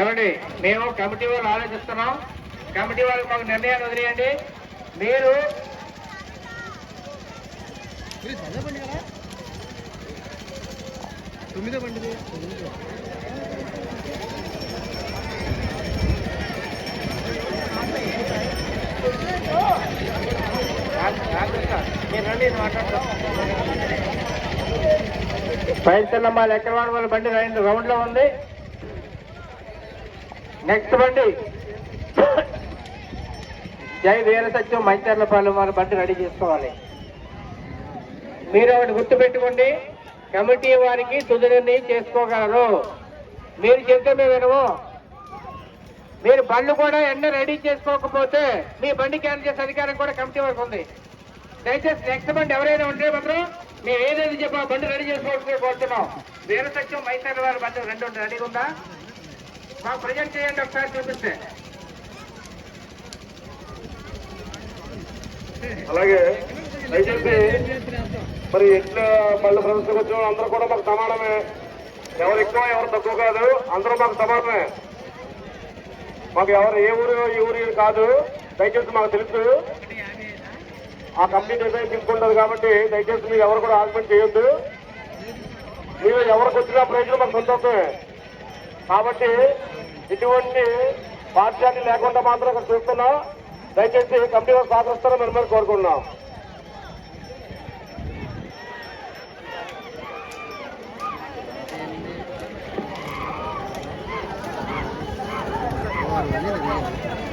ఏమండి మేము కమిటీ వాళ్ళు ఆలోచిస్తున్నాం. కమిటీ వాళ్ళకి మాకు నిర్ణయాన్ని వదిలేయండి. మీరు తొమ్మిదో బండి మీరు రండి మాట్లాడతాం పైసలమ్మ లెక్కవాడ వాళ్ళ బండి రెండు రౌండ్లో ఉంది. నెక్స్ట్ బండి. జై వీర సత్యం మంచర్లపాలెం వాళ్ళ బండి రెడీ చేసుకోవాలి. మీరు ఒకటి గుర్తుపెట్టుకోండి కమిటీ వారికి తుది నిర్ణయం చేసుకోగలరు. మీరు చెప్తే మేము వినము. మీరు బండ్లు కూడా ఎన్న రెడీ చేసుకోకపోతే మీ బండి క్యాన్సిల్ చేసే అధికారం కూడా కమిటీ వరకు ఉంది. దయచేసి నెక్స్ట్ బండి ఎవరైనా ఉంటే మాత్రం మేము ఏదైతే చెప్పా బండి రెడీ చేసుకోవాల్సి కోరుతున్నాం. వీరసత్యం సత్యం వారి బండి రెండు రెడీగా ఉందా? మాకు ప్రజెంట్ చేయండి ఒకసారి చూపిస్తే. అలాగే దయచేసి మరి ఎట్లా మళ్ళీ ప్రదర్శనకు వచ్చిన అందరూ కూడా మాకు సమానమే. ఎవరు ఎక్కువ ఎవరు తక్కువ కాదు. అందరూ మాకు సమానమే. మాకు ఎవరు ఏ ఊరు ఈ ఊరు కాదు. దయచేసి మాకు తెలుసు. ఆ కంపెనీ డిజైన్ తీసుకుంటుంది కాబట్టి దయచేసి మీరు ఎవరు కూడా ఆర్గ్యుమెంట్ చేయొద్దు. మీరు ఎవరికి వచ్చినా ప్రయోజనం మాకు సంతోషమే. కాబట్టి ఇటువంటి పాఠశాల లేకుండా మాత్రం ఇక్కడ చూస్తున్నాం దయచేసి కమిటీ వారు సహకరిస్తారని మేము మరి కోరుకుంటున్నాం you.